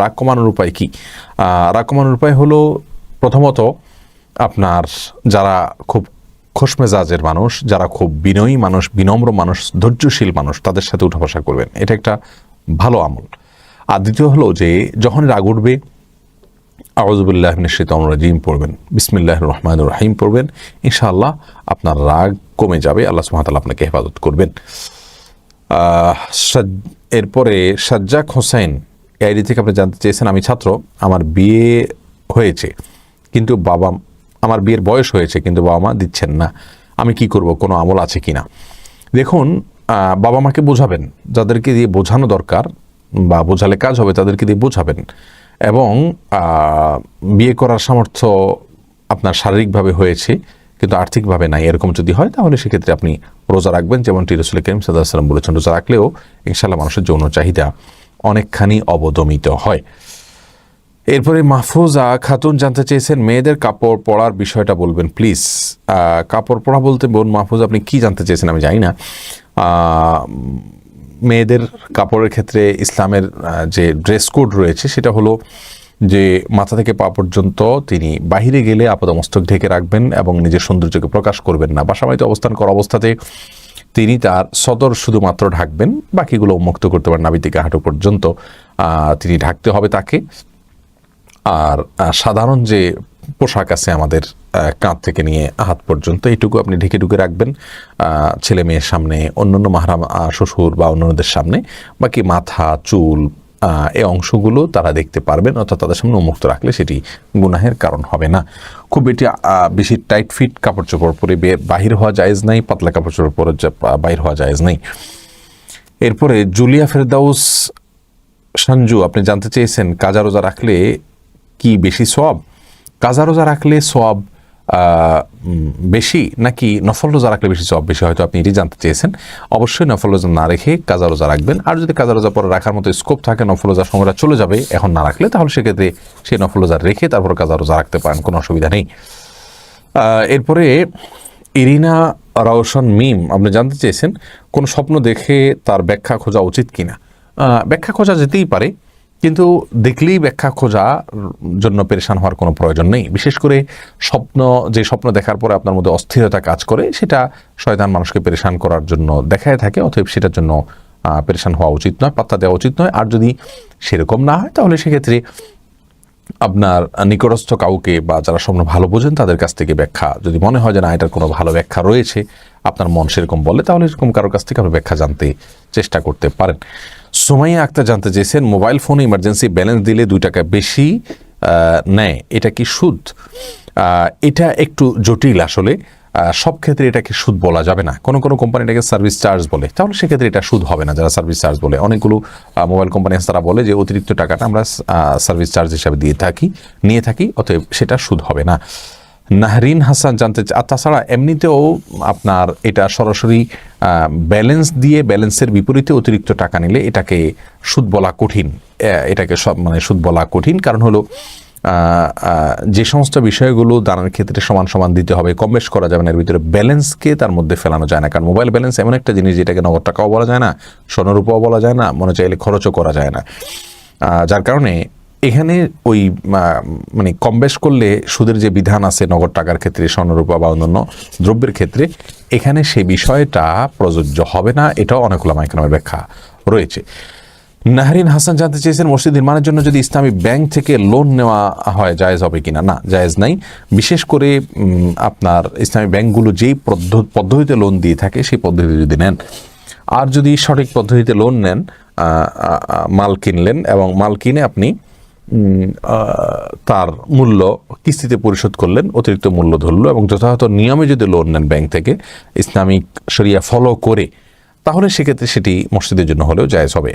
রাগ কমানোর উপায় কি? রাগ কমানোর উপায় হলো প্রথমত আপনার যারা খুব খোশমেজাজের মানুষ, যারা খুব বিনয়ী মানুষ, বিনম্র মানুষ, ধৈর্যশীল মানুষ, তাদের সাথে উঠা বসা করবেন। এটা একটা ভালো আমল। আর দ্বিতীয় হলো যে যখন রাগ উঠবে আউজবুল্লাহ নিশ্চিতম রাজিম পড়বেন বিসমিল্লাহ রহমান রহিম পড়বেন, ইনশাআল্লাহ আপনার রাগ কমে যাবে, আল্লাহ সুহাতাল আপনাকে হেফাজত করবেন। এরপরে সাজ্জাক হোসেন আইডি থেকে আপনি জানতে চেয়েছেন, আমি ছাত্র, আমার বিয়ে হয়েছে, কিন্তু বাবা, আমার বিয়ের বয়স হয়েছে, কিন্তু বাবা মা দিচ্ছেন না। আমি কি করব, কোনো আমল আছে কি না দেখুন বাবা মাকে বোঝাবেন, যাদেরকে দিয়ে বোঝানো দরকার বা বোঝালে কাজ হবে, তাদেরকে দিয়ে বোঝাবেন। এবং বিয়ে করার সামর্থ্য আপনার শারীরিকভাবে হয়েছে, কিন্তু আর্থিকভাবে নাই, এরকম যদি হয়, তাহলে সেক্ষেত্রে আপনি রোজা রাখবেন, যেমনটি রসুল করিম সাল্লাম বলেছেন, রোজা রাখলেও ইনশাল্লাহ মানুষের যৌন চাহিদা অনেকখানি অবদমিত হয়। এরপরে মাহফুজা খাতুন জানতে চেয়েছেন, মেয়েদের কাপড় পরার বিষয়টা বলবেন প্লিজ কাপড় পরা বলতে বোন মাহফুজ, আপনি কি জানতে চেয়েছেন আমি জানি না। মেয়েদের কাপড়ের ক্ষেত্রে ইসলামের যে ড্রেস কোড রয়েছে, সেটা হলো যে মাথা থেকে পা পর্যন্ত তিনি বাহিরে গেলে আপাদমস্তক ঢেকে রাখবেন এবং নিজের সৌন্দর্যকে প্রকাশ করবেন না। বাসাবাড়িতে অবস্থান করা অবস্থাতে তিনি তার সদর শুধুমাত্র ঢাকবেন, বাকিগুলো মুক্ত করতে পারেন নাবি থেকে হাঁটু পর্যন্ত তিনি ঢাকতে হবে তাকে। আর সাধারণ যে পোশাক আছে আমাদের কাঁধ থেকে নিয়ে হাত পর্যন্ত, এইটুকু আপনি ঢেকে ঢুকে রাখবেন ছেলে মেয়ের সামনে, অন্যান্য মাহারাম শ্বশুর বা অন্যান্যদের সামনে, বাকি মাথা, চুল এই অংশগুলো তারা দেখতে পারবেন, অর্থাৎ তাদের সামনে উন্মুক্ত রাখলে সেটি গুনাহের কারণ হবে না। খুব এটি বেশি টাইট ফিট কাপড় চোপড় পরে বাহির হওয়া জায়েজ নাই, পাতলা কাপড় চোপড় পরে বাহির হওয়া জায়েজ নাই। এরপরে জুলিয়া ফেরদাউস সঞ্জু আপনি জানতে চেয়েছেন, কাজা রোজা রাখলে কি বেশি সব কাজা রোজা রাখলে সব বেশি নাকি নফল রোজা রাখলে বেশি সব বেশি হয়তো আপনি এটি জানতে চেয়েছেন। অবশ্যই নফল রোজা না রেখে কাজা রোজা রাখবেন। আর যদি কাজা রোজা পরে রাখার মতো স্কোপ থাকে, নফল রোজার সময়টা চলে যাবে এখন না রাখলে, তাহলে সেক্ষেত্রে সেই নফল রোজা রেখে তারপর কাজা রোজা রাখতে পারেন, কোনো অসুবিধা নেই। এরপরে ইরিনা রাওশন মিম, আপনি জানতে চেয়েছেন, কোন স্বপ্ন দেখে তার ব্যাখ্যা খোঁজা উচিত কিনা? ব্যাখ্যা খোঁজা যেতেই পারে কিন্তু দেখলেই ব্যাখ্যা খোঁজা জন্য পেরেশান হওয়ার কোনো প্রয়োজন নেই। বিশেষ করে স্বপ্ন, যে স্বপ্ন দেখার পরে আপনার মধ্যে অস্থিরতা কাজ করে, সেটা শয়তান মানুষকে পেরেশান করার জন্য দেখায় থাকে, অতএব সেটার জন্য পেরেশান হওয়া উচিত নয়, পাত্তা দেওয়া উচিত নয়। আর যদি সেরকম না হয়, তাহলে সেক্ষেত্রে আপনার নিকটস্থ কাউকে বা যারা স্বপ্ন ভালো বোঝেন, তাদের কাছ থেকে ব্যাখ্যা যদি মনে হয় যে না, এটার কোনো ভালো ব্যাখ্যা রয়েছে, আপনার মন সেরকম বলে, তাহলে এরকম কারোর কাছ থেকে আপনি ব্যাখ্যা জানতে চেষ্টা করতে পারেন। সোমাইয়া আক্তার জানতে চেয়েছেন, মোবাইল ফোনে ইমার্জেন্সি ব্যালেন্স দিলে দুই টাকা বেশি নেয়, এটা কি সুদ? এটা একটু জটিল আসলে। সব ক্ষেত্রে এটাকে সুদ বলা যাবে না। কোনো কোনো কোম্পানি এটাকে সার্ভিস চার্জ বলে। তাহলে সেক্ষেত্রে এটা সুদ হবে না যারা সার্ভিস চার্জ বলে। অনেকগুলো মোবাইল কোম্পানি আছে তারা বলে যে অতিরিক্ত টাকাটা আমরা সার্ভিস চার্জ হিসাবে দিয়ে থাকি, নিয়ে থাকি, অতএব সেটা সুদ হবে না। নাহরিন হাসান জানতে আর তাছাড়া এমনিতেও আপনার এটা সরাসরি ব্যালেন্স দিয়ে ব্যালেন্সের বিপরীতে অতিরিক্ত টাকা নিলে এটাকে সুদ বলা কঠিন। এটাকে সব মানে সুদ বলা কঠিন। কারণ হলো যে সমস্ত বিষয়গুলো দানের ক্ষেত্রে সমান সমান দিতে হবে, কম বেশ করা যাবে না, এর ভিতরে ব্যালেন্সকে তার মধ্যে ফেলানো যায় না। কারণ মোবাইল ব্যালেন্স এমন একটা জিনিস, যেটাকে নগদ টাকাও বলা যায় না স্বর্ণরূপও বলা যায় না, মনে চাইলে খরচও করা যায় না। যার কারণে এখানে ওই মানে কম বেশ করলে সুদের যে বিধান আছে নগদ টাকার ক্ষেত্রে স্বর্ণরূপা বা অন্যান্য দ্রব্যের ক্ষেত্রে, এখানে সে বিষয়টা প্রযোজ্য হবে না, এটাও অনেক ওলামাইকামের ব্যাখ্যা রয়েছে। নাহরিন হাসান জানতে চেয়েছেন, মসজিদ নির্মাণের জন্য যদি ইসলামী ব্যাংক থেকে লোন নেওয়া হয়, জায়েজ হবে কিনা? না, জায়েজ নাই। বিশেষ করে আপনার ইসলামী ব্যাংকগুলো যেই পদ্ধ- পদ্ধতিতে লোন দিয়ে থাকে, সেই পদ্ধতিতে যদি নেন। আর যদি সঠিক পদ্ধতিতে লোন নেন মাল কিনলেন এবং মাল কিনে আপনি তার মূল্য কিস্তিতে পরিশোধ করলেন, অতিরিক্ত মূল্য ধরলো এবং যথাযথ নিয়মে যদি লোন নেন ব্যাংক থেকে, ইসলামিক শরিয়া ফলো করে, তাহলে সেক্ষেত্রে সেটি মসজিদের জন্য হলেও জায়েজ হবে।